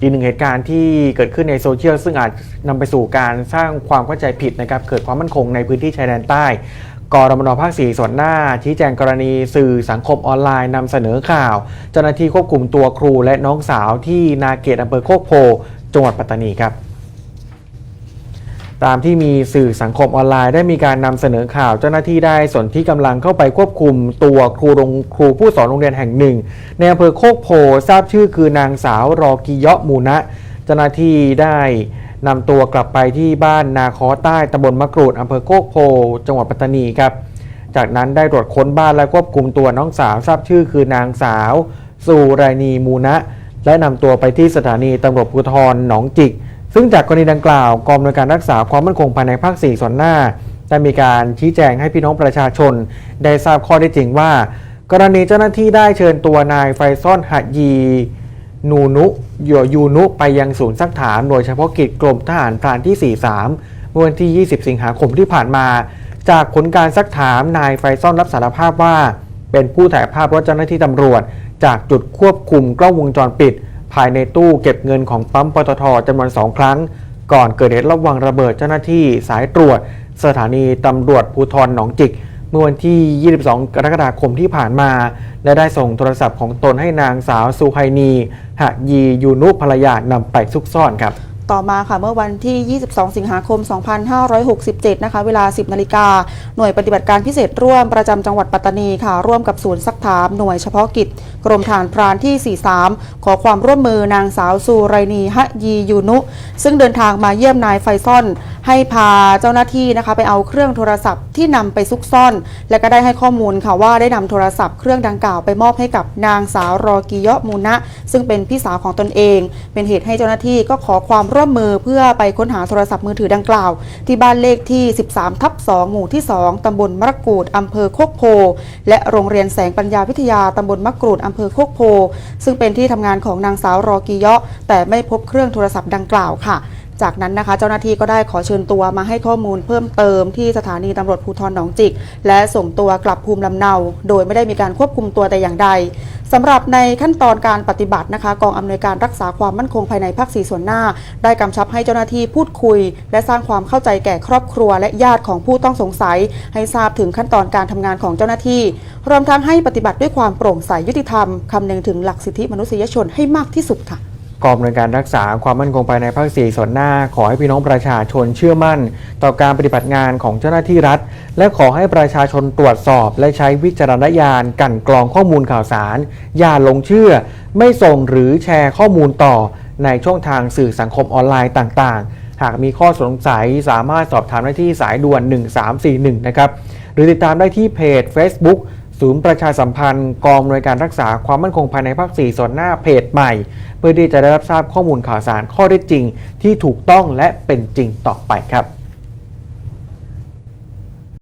อีกหนึ่งเหตุการณ์ที่เกิดขึ้นในโซเชียลซึ่งอาจนำไปสู่การสร้างความเข้าใจผิดนะครับ เกิดความมั่นคงในพื้นที่ชายแดนใต้ กรมนภาคสี่ส่วนหน้า ชี้แจงกรณีสื่อสังคมออนไลน์นำเสนอข่าว เจ้าหน้าที่ควบคุมตัวครูและน้องสาวที่นาเกตอำเภอโคกโพจังหวัดปัตตานีครับ ตามที่มีสื่อสังคมออนไลน์ได้มีการนำเสนอข่าว เจ้าหน้าที่ได้สนที่กำลังเข้าไปควบคุมตัวครูโรงครูผู้สอนโรงเรียนแห่งหนึ่ง ในอำเภอโคกโพทราบชื่อคือนางสาวรอกิเยาะมูนะ เจ้าหน้าที่ได้นำตัวกลับไปที่บ้านนาคอใต้ตำบลมะกรูดอำเภอโคกโพจังหวัดปัตตานีครับ จากนั้นได้ตรวจค้นบ้านและควบคุมตัวน้องสาวทราบชื่อคือนางสาว สุรายนีมูนะ และนำตัวไปที่สถานีตำรวจภูธรหนองจิก ซึ่งจากกรณีดังกล่าวกองอำนวยการรักษาความมั่นคงภายในภาค 4 ส่วนหน้า ได้มีการชี้แจงให้พี่น้องประชาชน ได้ทราบข้อได้จริงว่า กรณีเจ้าหน้าที่ได้เชิญตัวนายไฟซอนหัดยีนูนุยยูนุไปยังศูนย์ซักถามหน่วยเฉพาะกิจกรมทหารพรานที่ 43เมื่อวันที่ 20 สิงหาคมที่ผ่านมา จากผลการซักถามนายไฟซอนรับสารภาพว่า เป็นผู้ถ่ายภาพรถเจ้าหน้าที่ตำรวจ จากจุดควบคุมกล้องวงจรปิด ภายในตู้เก็บเงินของปั๊มปตทจำนวนสองครั้ง ก่อนเกิดเหตุระวังระเบิดเจ้าหน้าที่สายตรวจ สถานีตำรวจภูธรหนองจิก เมื่อวันที่ 22 กรกฎาคมที่ผ่านมา และได้ส่งโทรศัพท์ของตนให้นางสาวสุไฮนีหะยียูนุภรรยานำไปซุกซ่อนครับ ต่อมาค่ะเมื่อวันที่ 22 สิงหาคม 2567 นะคะ เวลา 10 นาฬิกา หน่วยปฏิบัติการพิเศษร่วมประจำจังหวัดปัตตานีค่ะ ร่วมกับศูนย์ซักถามหน่วยเฉพาะกิจ กรมฐานพรานที่ 43 ขอความร่วมมือนางสาวสุไรนีฮะยียูนุ ซึ่งเดินทางมาเยี่ยมนายไฟซ่อน ให้พาเจ้าหน้าที่นะคะไปเอาเครื่องโทรศัพท์ที่นำไปซุกซ่อน และก็ได้ให้ข้อมูลค่ะว่าได้นำโทรศัพท์เครื่องดังกล่าวไปมอบให้กับนางสาวรอกิยะมูนะ ซึ่งเป็นพี่สาวของตนเอง เป็นเหตุให้เจ้าหน้าที่ก็ขอความร่วมมือเพื่อไปค้นหาโทรศัพท์มือถือดังกล่าว ที่บ้านเลขที่ 13 ทับ 2 หมู่ที่ 2ตำบลมะกรูดอำเภอโคกโพ และโรงเรียนแสงปัญญาวิทยาตำบลมะกรูดอำเภอโคกโพ ซึ่งเป็นที่ทำงานของนางสาวรอกิยะแต่ไม่พบเครื่องโทรศัพท์ดังกล่าวค่ะ จากนั้นนะคะ เจ้าหน้าที่ก็ได้ขอเชิญตัวมาให้ข้อมูลเพิ่มเติมที่สถานีตำรวจภูธรหนองจิก และส่งตัวกลับภูมิลำเนา โดยไม่ได้มีการควบคุมตัวแต่อย่างใดสำหรับในขั้นตอนการปฏิบัตินะคะ กองอำนวยการรักษาความมั่นคงภายในภาคสีส่วนหน้า ได้กำชับให้เจ้าหน้าที่พูดคุย และสร้างความเข้าใจแก่ครอบครัว และญาติของผู้ต้องสงสัย ให้ทราบถึงขั้นตอนการทำงานของเจ้าหน้าที่ รวมทั้งให้ปฏิบัติด้วยความโปร่งใสยุติธรรมคำนึงถึงหลักสิทธิมนุษยชนให้มากที่สุดค่ะ กองอำนวยการรักษาความมั่นคงภายในภาคสี่ส่วนหน้า ขอให้พี่น้องประชาชนเชื่อมั่น ต่อการปฏิบัติงานของเจ้าหน้าที่รัฐ และขอให้ประชาชนตรวจสอบ และใช้วิจารณญาณกันกรองข้อมูลข่าวสาร อย่าลงเชื่อ ไม่ส่งหรือแชร์ข้อมูลต่อ ในช่องทางสื่อสังคมออนไลน์ต่างๆ หากมีข้อสงสัยสามารถสอบถามได้ที่สายด่วน 1341 นะครับ หรือติดตามได้ที่เพจ Facebook ศูนย์ประชาสัมพันธ์กองอำนวยการรักษาความมั่นคงภายในภาค 4 ส่วนหน้าเพจใหม่ เพื่อที่จะได้รับทราบข้อมูลข่าวสารข้อได้จริง ที่ถูกต้องและเป็นจริงต่อไปครับ